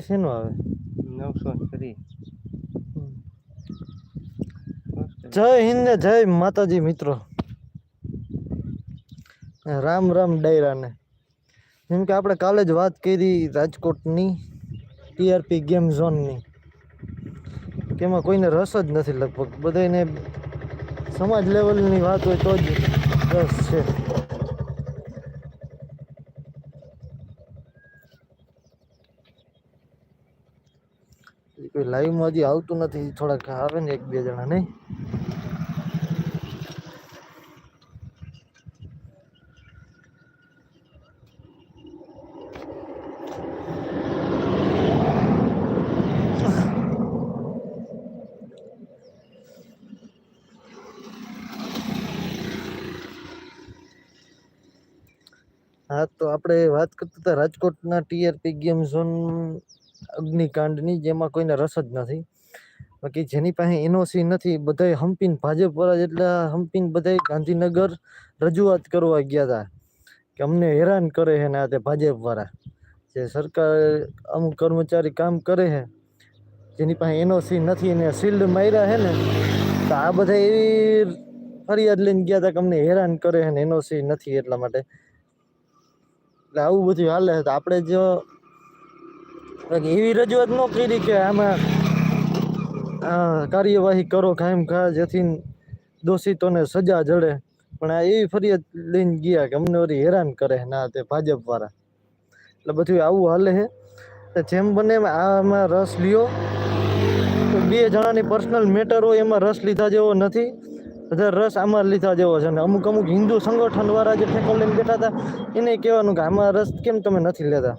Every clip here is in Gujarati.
શેનો આવે નવસો ત્રીસ જય હિન્દ જય માતાજી મિત્રો. રામ રામ ડાયરાને. જેમ કે આપણે કાલે જ વાત કરી રાજકોટની ટીઆરપી ગેમ ઝોનની કે એમાં કોઈને રસ જ નથી લગભગ. બધાને સમાજ લેવલની વાત હોય તો જ રસ છે. કોઈ લાઈવમાં હજી આવતું નથી થોડાક આવે ને એક બે જણા, નહીં? હા, તો આપણે વાત કરતા હતા રાજકોટના ટીઆરપી ગેમ ઝોન અગ્નિકાંડની જેમાં કોઈને રસ જ નથી. બાકી જેની પાસે એનઓસી નથી, બધાય હંપીને ભાજપ વાળા જેટલા હંપીને બધાય ગાંધીનગર રજૂઆત કરવા ગયા હતા કે અમને હેરાન કરે છે ને આ તે ભાજપ વાળા જે સરકાર અમુક કર્મચારી કામ કરે છે, જેની પાસે એનઓસી નથી એને શિલ્ડ માર્યા છે ને, તો આ બધા એવી ફરિયાદ લઈને ગયા હતા કે અમને હેરાન કરે છે ને એનઓસી નથી એટલા માટે. એટલે આવું બધું હાલે છે. તો આપણે જો એવી રજૂઆત ન કરી કે આમાં કાર્યવાહી કરો કાયમ ખા જેથી દોષિતોને સજા જડે. પણ આ એવી ફરિયાદ લઈને ગયા કે અમને વળી હેરાન કરે ના તે ભાજપ વાળા. એટલે બધું આવું હાલે છે. જેમ બને આમાં રસ લ્યો. બે જણાની પર્સનલ મેટર હોય એમાં રસ લીધા જેવો નથી. બધા રસ આમાં લીધા જેવો છે. અને અમુક અમુક હિન્દુ સંગઠન વાળા જે ઠેકો લઈને બેઠા હતા, એને કહેવાનું કે આમાં રસ કેમ તમે નથી લેતા?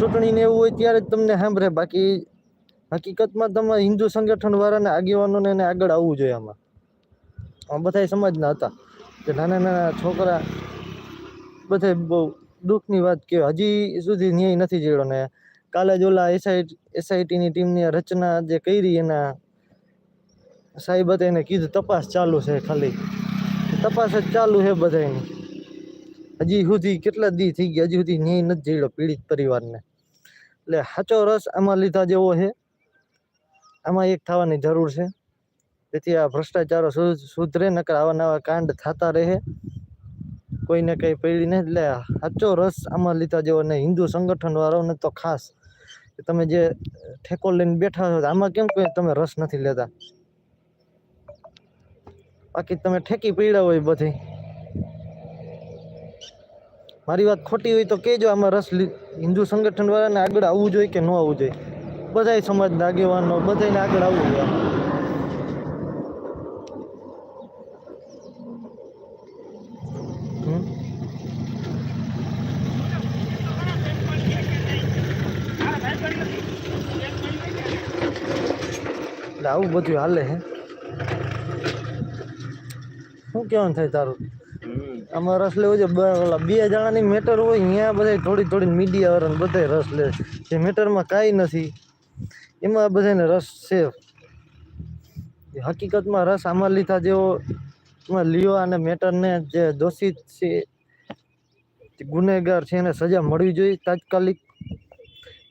ચૂંટણીને એવું હોય ત્યારે જ તમને સાંભળે. બાકી હકીકતમાં તમે હિન્દુ સંગઠન વાળાને આગેવાનોને એને આગળ આવવું જોઈએ આમાં. આ બધા સમાજના હતા. કે નાના નાના છોકરા બધે બહુ દુઃખની વાત કે હજી સુધી ન્યાય નથી જેડો ને કાલે જ ઓલા એસઆઈ, એસઆઈટીની ટીમની રચના જે કરી એના સાહેબ હતા એને કીધું, તપાસ ચાલુ છે ખાલી. તપાસ જ ચાલુ છે બધાની હજી સુધી કેટલા દી થઈ ગયા? હજી સુધી ન્યાય નથી જેડો પીડિત પરિવારને. એટલે સાચો રસ આમાં લીધા જેવો છે. આમાં એક થવાની જરૂર છે. તેથી આ ભ્રષ્ટાચારો સુધરે, નકર આવા નવા કાંડ થતા રહે. કોઈને કંઈ પડી નહીં. એટલે સાચો રસ આમાં લીધા જેવો ને હિન્દુ સંગઠન વાળાઓને તો ખાસ. તમે જે ઠેકો લઈને બેઠા છો આમાં કેમ કોઈ તમે રસ નથી લેતા? બાકી તમે ઠેકી પીડ્યા હોય બધી. મારી વાત ખોટી હોય તો કહેજો, આમાં રસ હિન્દુ સંગઠન વાળાને આગળ આવવું જોઈએ કે ન આવવું જોઈએ? બધાય સમાજના આગેવાનો બધાને આગળ આવવું જોઈએ એટલે આવું બધું હાલે હે. શું કહેવાનું થાય તારું? આમાં રસ લેવો છે. બ- જણાની મેટર હોય, અહીંયા બધા થોડી થોડી મીડિયા વાળાને બધા રસ લે જે મેટરમાં કાંઈ નથી, એમાં બધાને રસ છે. હકીકતમાં રસ આમાં લીધા જેવો, એમાં લિયો અને મેટરને જે દોષિત છે ગુનેગાર છે, એને સજા મળવી જોઈએ તાત્કાલિક.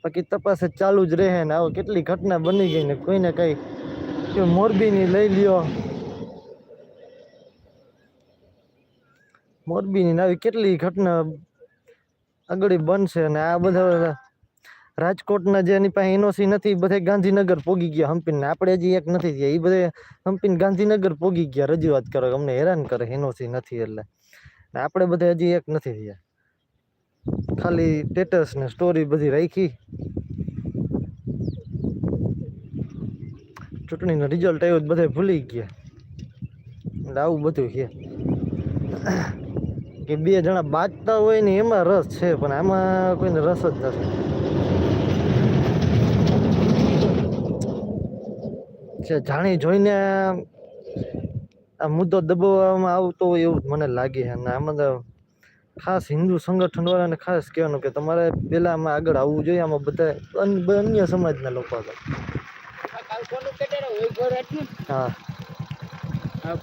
બાકી તપાસ ચાલુ જ રહે ને આવો કેટલી ઘટના બની ગઈ ને કોઈને કંઈ. મોરબીની લઈ લ્યો. મોરબીની આવી કેટલી ઘટના આગળ બનશે અને આ બધા રાજકોટના જે એની પાસે એનઓસી નથી બધા ગાંધીનગર પોગી ગયા હંપીને આપણે હજી એક નથી થયા. એ બધા હંપીને ગાંધીનગર પોગી ગયા. રજૂઆત કરો અમને હેરાન કરે. એનઓસી નથી એટલે. આપણે બધે હજી એક નથી થયા. ખાલી સ્ટેટસ ને સ્ટોરી બધી રાખી. ચૂંટણીનો રિઝલ્ટ આવ્યો બધા ભૂલી ગયા. એટલે આવું બધું છે. કે બે જણા બાજતા હોય ને એમાં રસ છે પણ આમાં કોઈને રસ જ નથી. જાણી જોઈને આ મુદ્દો દબાવવામાં આવતો હોય એવું મને લાગે છે. અને આમાં ખાસ હિન્દુ સંગઠન વાળાને ખાસ કહેવાનું કે તમારે પેલા આમાં આગળ આવવું જોઈએ આમાં બધા અન્ય સમાજના લોકો હા. હા